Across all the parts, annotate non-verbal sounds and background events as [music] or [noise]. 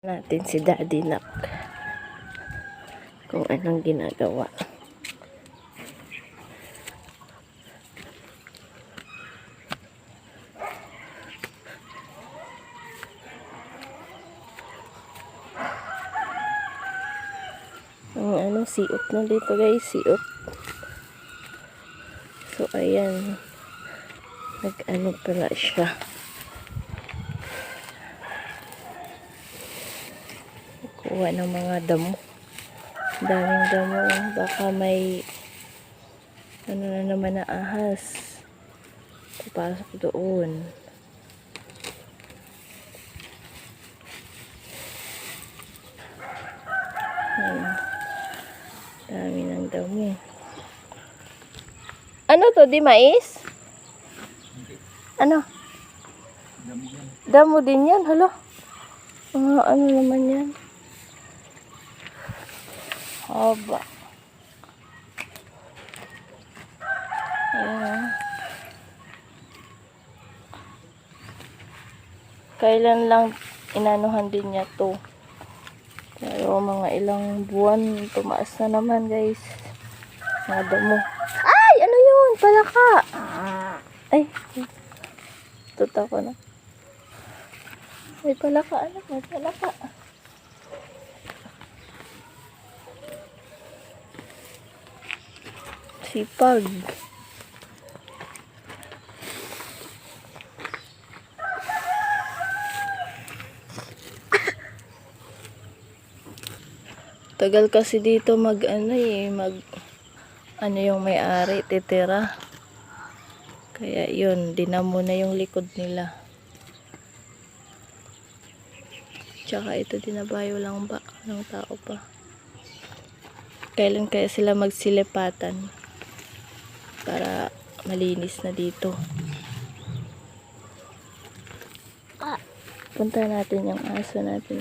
natin si Daddy Nak kung anong ginagawa. Ang ano, siot na dito guys, siot. So, ayan. Nag-ano pala siya. Kuha ng mga damo. Daming damo. Baka may ano na naman na ahas. Papasok doon. Ayan. Dami ng damo. Ano to? Di mais? Ano? Damo din yan. Hala. Mga ano naman yan? Haba. Ayan. Kailan lang inanuhan din niya to. Pero mga ilang buwan, tumaas na naman guys. Mga damo. Ay! Ano yun? Palaka! Ay! Tuta ko na. May palaka. Ano? Palaka. Sipag. Tagal kasi dito mag ano eh, mag ano yung may-ari, titira. Kaya yun, dinamo na yung likod nila. Tsaka ito dinabayo lang ba ng tao pa. Kailan kaya sila magsilipatan para malinis na dito. Punta natin yung aso natin.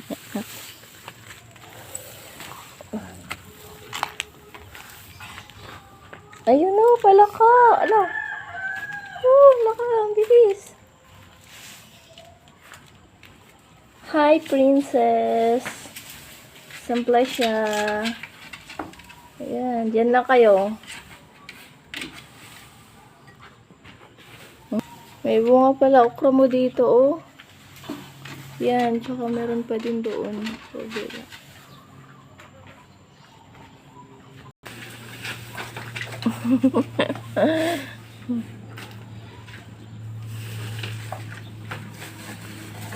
Ayun na, palaka. Ala. Oh, laka. Ang bilis. Hi, princess. Sampla siya. Ayan, dyan lang kayo. May bunga pala okra mo dito, oh. Yan, tsaka meron pa din doon. So, [laughs] dito.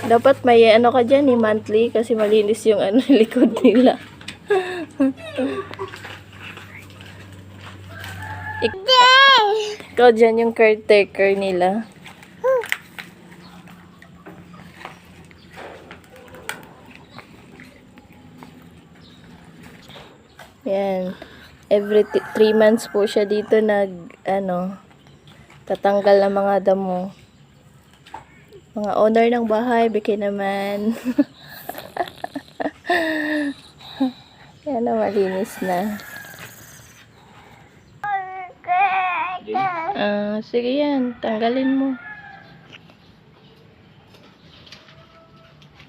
Dapat may ano ka dyan, eh, monthly, kasi malinis yung ano, [laughs] likod nila. Ik- Ikaw dyan yung caretaker nila. Yan. Every 3 months po siya dito nag, ano, tatanggal ng mga damo. Mga owner ng bahay, bigay naman. [laughs] Yan na, malinis na. Ah, sige yan, tanggalin mo.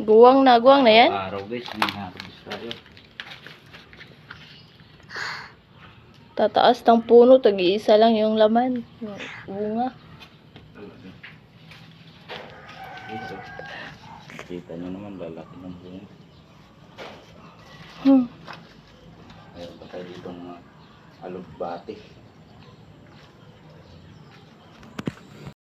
Guwang na, guwang na yan? Araw guys, may harvest tayo. Tataas ng puno, tag-iisa lang yung laman. Yung bunga. Kita nyo naman, lalaki ng bunga. Hmm. Mayroon pa tayo dito mga alugbati.